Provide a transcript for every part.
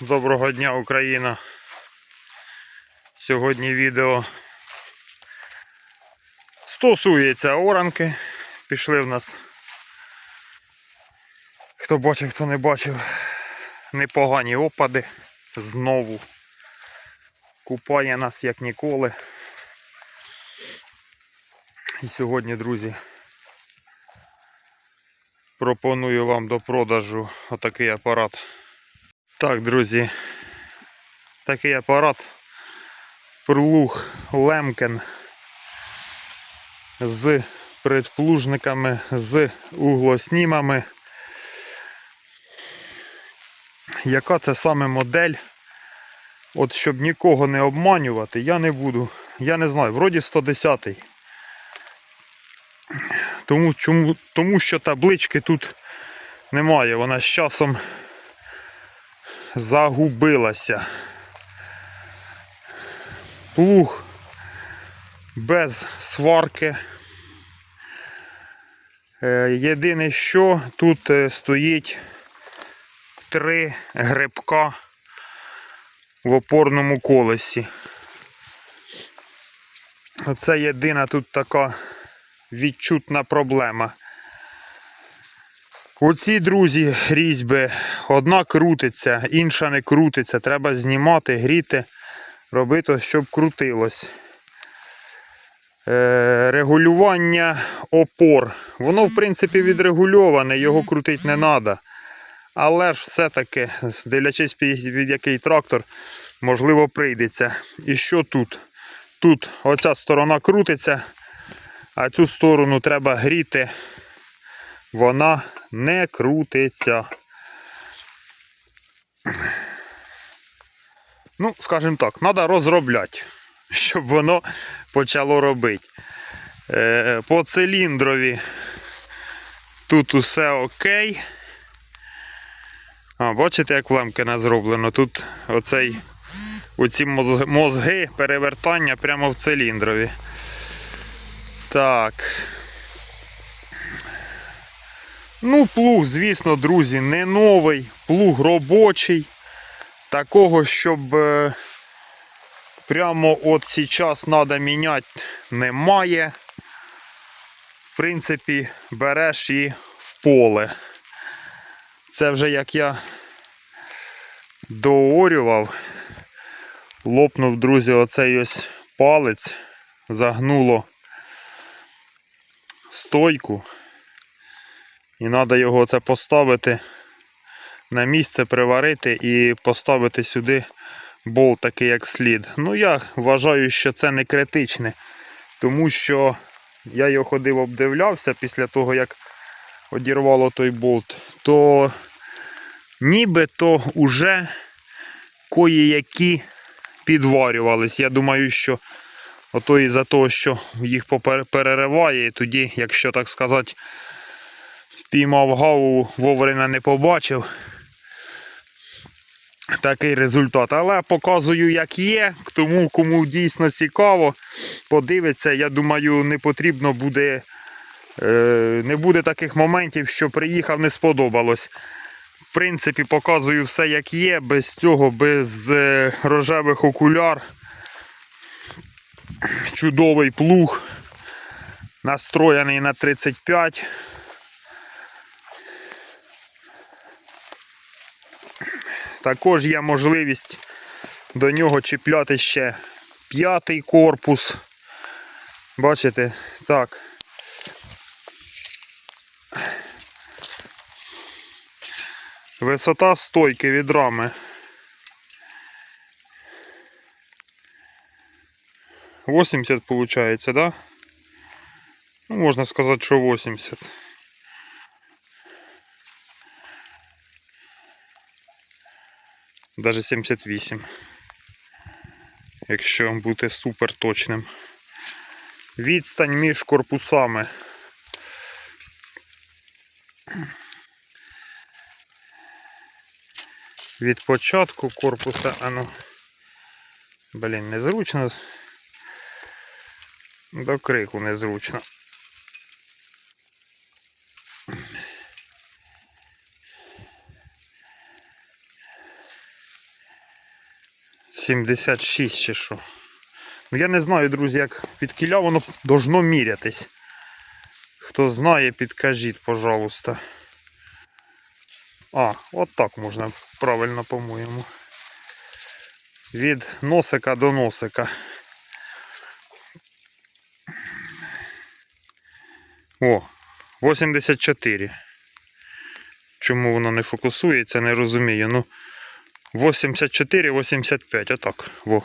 Доброго дня, Україна. Сьогодні відео стосується оранки. Пішли в нас. Хто бачив, хто не бачив, непогані опади. Знову купає нас як ніколи. І сьогодні, друзі, пропоную вам до продажу отакий апарат. Так, друзі, такий апарат Перлуг Лемкен з предплужниками, з углоснімами. Яка це саме модель? От щоб нікого не обманювати, я не буду. Я не знаю, вроді 110-й. Тому, чому, тому що таблички тут немає. Вона з часом загубилася. Плуг без сварки. Е, Єдине, що тут е, стоїть три грибка в опорному колесі. Оце єдина тут така відчутна проблема. Оці друзі різьби, одна крутиться, інша не крутиться. Треба знімати, гріти, робити, щоб крутилось. Е, регулювання опор. Воно, в принципі, відрегульоване, його крутити не треба. Але ж все-таки, дивлячись від який трактор, можливо, прийдеться. І що тут? Тут оця сторона крутиться, а цю сторону треба гріти. Вона не крутиться. Ну, скажімо так, треба розробляти, щоб воно почало робити. Е, по циліндрові тут усе окей. А, бачите, як в Лемкена зроблено? Тут оцей, оці мозги перевертання прямо в циліндрові. Так. Ну, плуг, звісно, друзі, не новий, плуг робочий. Такого, щоб е, прямо от зараз треба міняти, немає. В принципі, береш і в поле. Це вже як я доорював, лопнув, друзі, оцей ось палець, загнуло стойку. І треба його це поставити на місце, приварити і поставити сюди болт такий як слід. Ну я вважаю, що це не критичне, тому що я його ходив, обдивлявся після того, як одірвало той болт, то нібито вже кої-які підварювались. Я думаю, що ото із-за того, що їх перериває, і тоді, якщо так сказати, Піймав гаву, вовремя не побачив. Такий результат. Але показую, як є. Тому кому дійсно цікаво, подивиться, я думаю, не потрібно буде. е, Не буде таких моментів, що приїхав, не сподобалось. В принципі, показую все, як є, без цього, без е, рожевих окуляр. Чудовий плуг. Настроєний на 35. Також є можливість до нього чіпляти ще п'ятий корпус. Бачите? Так. Висота стойки від рами. Восемьдесят получается, да? Ну, можна сказати, що 80. Даже 78. Якщо бути супер точним. Відстань між корпусами. Від початку корпуса, а ну, блін, незручно. До крику незручно. 76 чи що. Ну я не знаю, друзі, як від кіля воно должно мірятись. Хто знає, підкажіть, пожалуйста. А, от так можна правильно, по-моєму. Від носика до носика. О, 84. Чому воно не фокусується, не розумію. Ну, 84-85, отак. Во.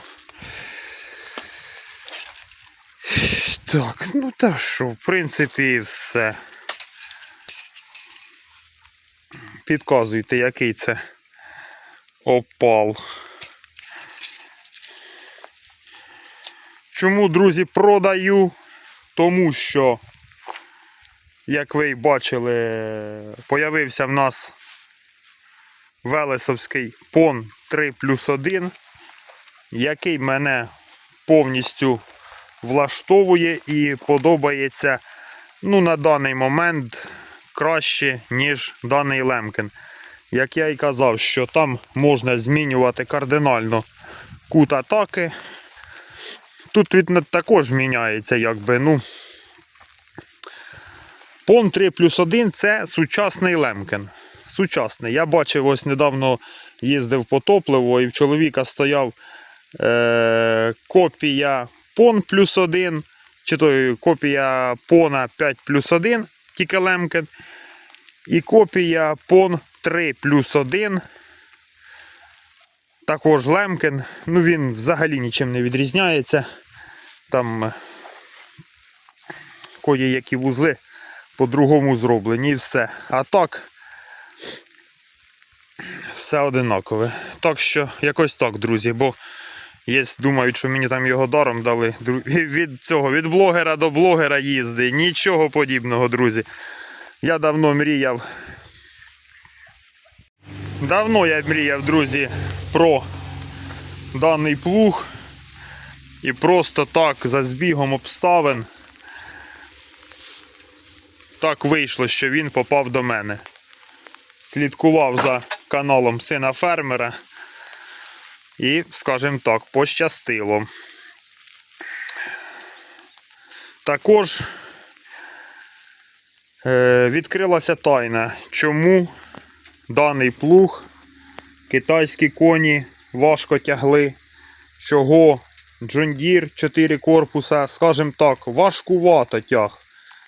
Так, ну та що, в принципі, все. Підказуйте, який це опал. Чому, друзі, продаю? Тому що, як ви бачили, появився в нас Велесовський пон 3 плюс 1, який мене повністю влаштовує і подобається ну, на даний момент краще, ніж даний Лемкен. Як я і казав, що там можна змінювати кардинально кут атаки. Тут він також міняється, якби, ну. Пон 3 плюс 1 це сучасний Лемкен. Сучасний. Я бачив, ось недавно їздив по топливо і в чоловіка стояв е- копія Пон плюс 1, чи то копія Пона 5 плюс 1, тільки Лемкен. І копія Пон 3 плюс 1. Також Лемкен. Ну він взагалі нічим не відрізняється. Там е, кої які вузли по-другому зроблені і все. А так, все одинакове. Так що, якось так, друзі, бо є, думають, що мені там його даром дали. Від цього, від блогера до блогера їзди. Нічого подібного, друзі. Я давно мріяв. Давно я мріяв, друзі, про даний плуг. І просто так, за збігом обставин, так вийшло, що він попав до мене. Слідкував за каналом сина фермера. І, скажімо так, пощастило. Також е, відкрилася тайна, чому даний плуг китайські коні важко тягли, чого Deere 4 корпуса, скажімо так, важкувато тяг.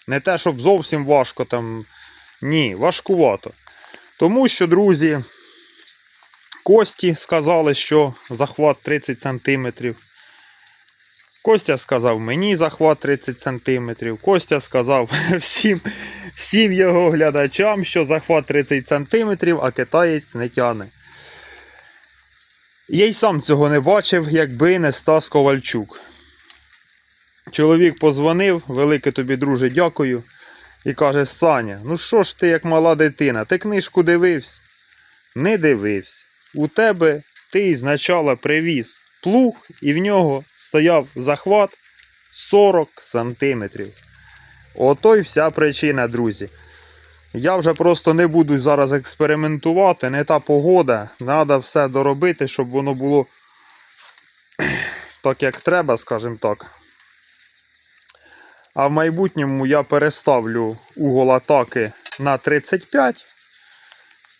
Не те, щоб зовсім важко там. Ні, важкувато. Тому що, друзі, Кості сказали, що захват 30 см. Костя сказав мені захват 30 см. Костя сказав всім, всім його глядачам, що захват 30 см, а китаєць не тяне. Я й сам цього не бачив, якби не Стас Ковальчук. Чоловік позвонив, велике тобі, друже, дякую. І каже: Саня, ну що ж ти як мала дитина? Ти книжку дивився? Не дивився. У тебе ти спочатку привіз плуг, і в нього стояв захват 40 сантиметрів. Ото й вся причина, друзі. Я вже просто не буду зараз експериментувати, не та погода. Треба все доробити, щоб воно було так, як треба, скажімо так. А в майбутньому я переставлю угол атаки на 35.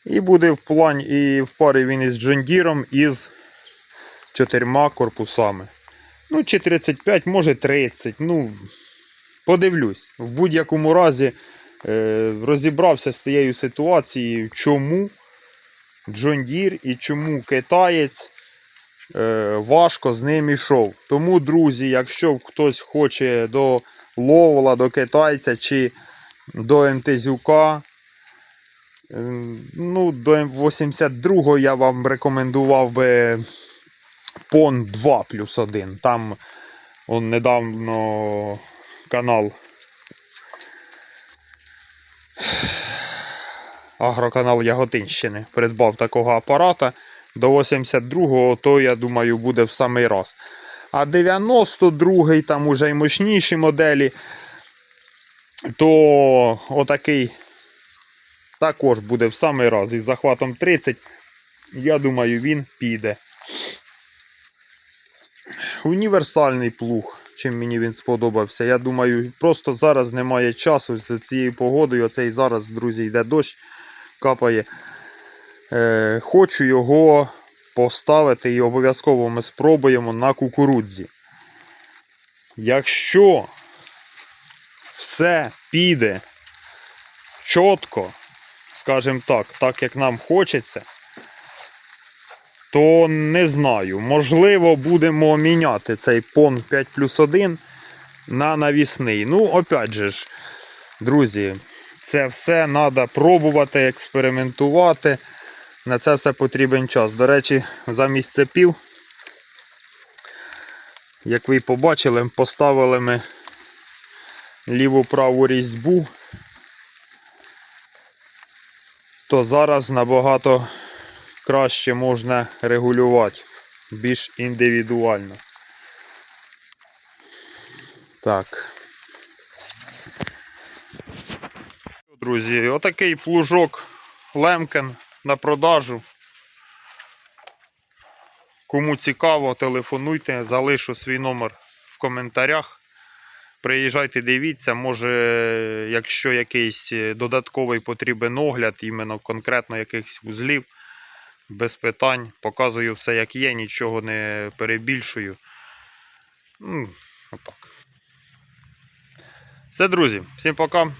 І буде в плані і в парі він із Джондіром із чотирма корпусами. Ну, чи 35, може 30. Ну, подивлюсь. В будь-якому разі е, розібрався з тією ситуацією, чому Джон Дір і чому китаєць е, важко з ним ішов. Тому, друзі, якщо хтось хоче до Ловола, до китайця чи до МТЗюка, е, ну, до М82 я вам рекомендував би Пон 2 плюс 1. Там он недавно канал Агроканал Яготинщини придбав такого апарата. До 82-го, то я думаю, буде в самий раз. А 92-й, там уже й мощніші моделі, то отакий також буде в самий раз із захватом 30. Я думаю, він піде. універсальний плуг. Чим мені він сподобався. Я думаю, просто зараз немає часу з цією погодою. Оцей зараз, друзі, йде дощ, капає. Е, хочу його поставити і обов'язково ми спробуємо на кукурудзі. Якщо все піде чітко, скажімо так, так як нам хочеться, то не знаю. Можливо, будемо міняти цей пон 5 плюс 1 на навісний. Ну, опять же ж, друзі, це все треба пробувати, експериментувати. На це все потрібен час. До речі, замість цепів, як ви побачили, поставили ми ліву-праву різьбу, то зараз набагато краще можна регулювати, більш індивідуально. Так. Друзі, отакий плужок Лемкен на продажу. Кому цікаво, телефонуйте, залишу свій номер в коментарях. Приїжджайте, дивіться, може, якщо якийсь е, додатковий потрібен огляд, іменно конкретно якихось вузлів, без питань. Показую все як є, нічого не перебільшую. Ну, отак. Все, друзі, всім пока.